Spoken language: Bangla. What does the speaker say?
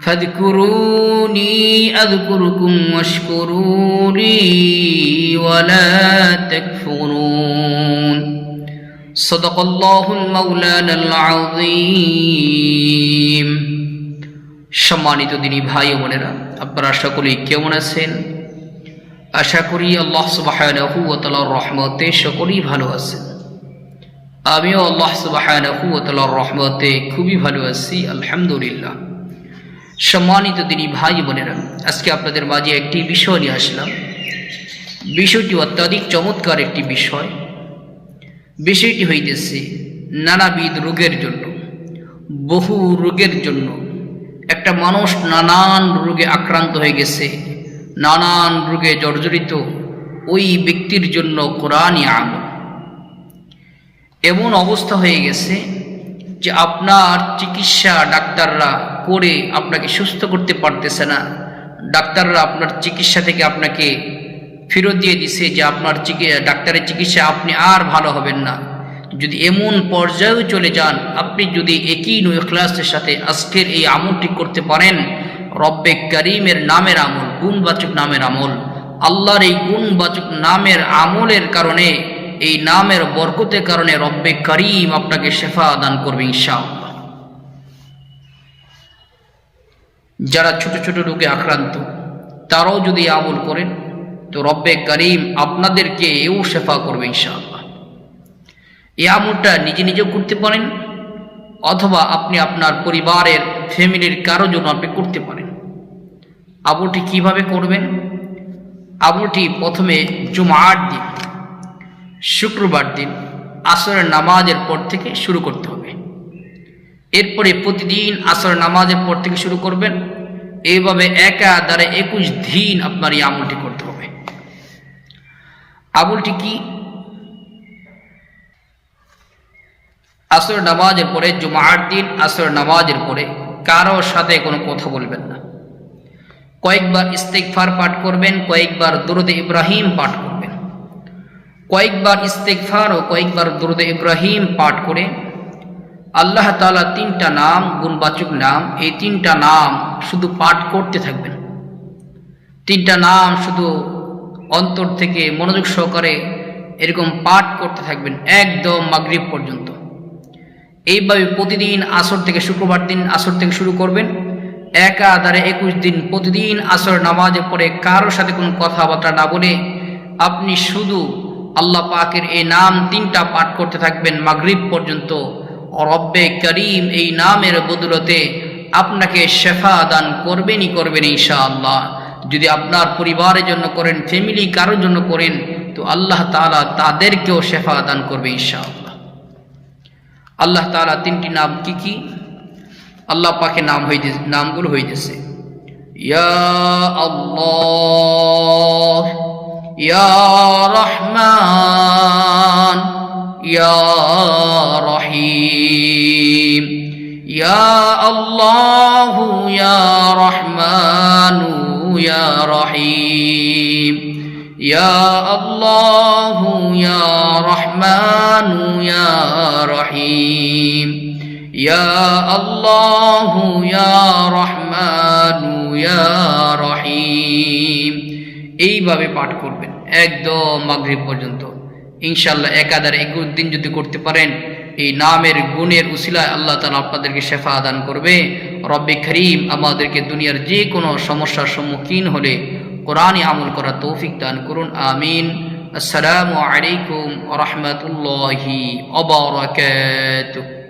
فاذكروني أذكركم واشكروا لي ولا تكفرون صدق الله المولانا العظيم সম্মানিত দিনী ভাই ও বোনেরা আপনারা সকলেই কেমন আছেন আশা করি আল্লাহ সুবাহানহু ও তালার রহমতে সকলেই ভালো আছেন আমিও আল্লাহ সুবাহানহু ও তালার রহমতে খুবই ভালো আছি আলহামদুলিল্লাহ সম্মানিত দিনী ভাই বোনেরা, আজকে আপনাদের মাঝে একটি বিষয় নিয়ে আসলাম। বিষয়টি অত্যাধিক চমৎকার একটি বিষয়। বিষয়টি হইতেছে নানাবিধ রোগের জন্য, বহু রোগের জন্য। একটা মানুষ নানান রোগে আক্রান্ত হয়ে গেছে, নানান রোগে জর্জরিত ওই ব্যক্তির জন্য কোরআনই আমল। এমন অবস্থা হয়ে গেছে যে আপনার চিকিৎসা ডাক্তাররা করে আপনাকে সুস্থ করতে পারতেছে না। ডাক্তাররা আপনার চিকিৎসা থেকে আপনাকে ফেরত দিয়ে দিছে যে আপনার ডাক্তারের চিকিৎসা আপনি আর ভালো হবেন না। যদি এমন পর্যায়েও চলে যান, আপনি যদি একই ক্লাসের সাথে আজকের এই আমলটি করতে পারেন, রব্বে করিমের নামের আমল, গুণবাচক নামের আমল, আল্লাহর এই গুণবাচক নামের আমলের কারণে, এই নামের বরকতের কারণে রব্বে করিম আপনাকে শেফা দান করবে ইনশাআল্লাহ। যারা ছোট ছোট রোগে আক্রান্ত, তারাও যদি আমল করেন, তো রব্বে করিম আপনাদেরকে এও সেফা করবে ইনশাআল্লাহ। এই আমলটা নিজে নিজেও করতে পারেন, অথবা আপনি আপনার পরিবারের, ফ্যামিলির কারও জন্য আপনি করতে পারেন। আমলটি কীভাবে করবেন? আমলটি প্রথমে জুমার দিন, শুক্রবার দিন, আসরের নামাজের পর থেকে শুরু করতে হবে। এরপরে প্রতিদিন আসর নামাজের পর থেকে শুরু করবেন। এইভাবে একা দ্বারা একুশ দিন আপনার এই আমলটি করতে হবে। আমলটি কি? আসর নামাজের পরে, জুমার দিন আসর নামাজের পরে কারও সাথে কোনো কথা বলবেন না। কয়েকবার ইস্তেকফার পাঠ করবেন, কয়েকবার দুরদে ইব্রাহিম পাঠ করবেন। কয়েকবার ইস্তেকফার ও কয়েকবার দুরদে ইব্রাহিম পাঠ করে আল্লাহ তালা তিনটা নাম, গুণবাচক নাম, এই তিনটা নাম শুধু পাঠ করতে থাকবেন। তিনটা নাম শুধু অন্তর থেকে মনোযোগ সহকারে এরকম পাঠ করতে থাকবেন, একদম মাগরীব পর্যন্ত। এইভাবে প্রতিদিন আসর থেকে শুক্রবার দিন আসর থেকে শুরু করবেন। একা আধারে একুশ দিন প্রতিদিন আসর নামাজের পরে কারোর সাথে কোনো কথাবার্তা না বলে আপনি শুধু আল্লাহ পাকের এই নাম তিনটা পাঠ করতে থাকবেন মাগরীব পর্যন্ত। রব্বে করিম এই নামের বদলতে আপনাকে শেফা দান করবেনই করবেন ইনশাআল্লাহ। যদি আপনার পরিবারের জন্য করেন ফ্যামিলি কারোর জন্য করেন, তো আল্লাহ তালা তাদেরকেও শেফা দান করবে ইনশাআল্লাহ। আল্লাহ তালা তিনটি নাম কি কি? আল্লাহ পাকে নাম হয়ে নামগুলো হইতেছে। ইয়া আল্লাহ, ইয়া রহমান, ইয়া ইয়া আল্লাহ ইয়া রহমান রহিম ইয়া আল্লাহ ইয়া রহমান রহিম ইয়া আল্লাহ ইয়া রহমান রহিম এইভাবে পাঠ করবেন, একদম মাগরিব পর্যন্ত। ইনশাল্লাহ একাধারে একুশ দিন যদি করতে পারেন এই নামের গুণের উসিলায় আল্লাহ তালা আপনাদেরকে শেফা আদান করবে। রব্বে করিম আমাদেরকে দুনিয়ার যে কোনো সমস্যার সম্মুখীন হলে কোরআনই আমল করা তৌফিক দান করুন, আমিন। আসসালামু আলাইকুম রহমতুল্লাহি অবরাকাতুহ